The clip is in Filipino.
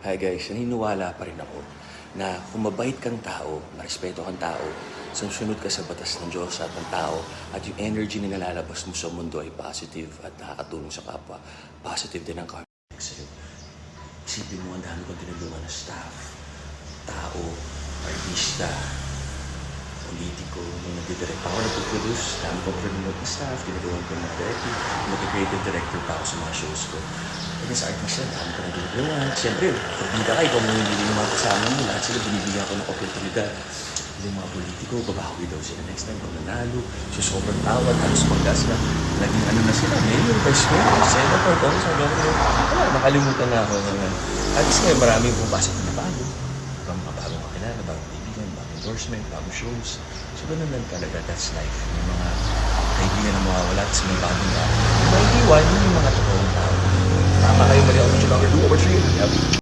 Hi guys, naniniwala pa rin ako na kung mabait kang tao, marespeto kang tao, sumusunod ka sa batas ng Diyos at ng tao, at yung energy na nalalabas mo sa mundo ay positive at nakakatulong sa kapwa, positive din ang karma sa'yo. Isipin mo, ang dami kong tinulungan na staff, tao, artista, politiko, nung nagdidirect ako, nagpo-produce, dami kong promote na staff, tinulungan ko ng directing, mag-creative director pa ako sa mga shows ko. Kasi sa artista, dami ko na tinulungan. Siyempre, pag hindi ka kayo, kung hindi mga kasama mo, lahat sila binibigyan ko ng oportunidad. Yung mga politiko, babawi daw sila next time pag nanalo. So, sobrang tawad, halos pagkas na. Naging ano na sila, mayor, vice mayor, senator, congressman, governor. Wala, nakalimutan na ako. Naman. At least ngayon, maraming pumapasok na bago. Bagong bagong kakilala, bagong kaibigan, bagong endorsement, bagong shows. So, ganun lang talaga. That's life. Yung mga kaibigan na mawawala, tapos may bagong tao. Maiiwan, yun yung mga totoong tao. Tama kayo, mali ako, number two, over three. Yep.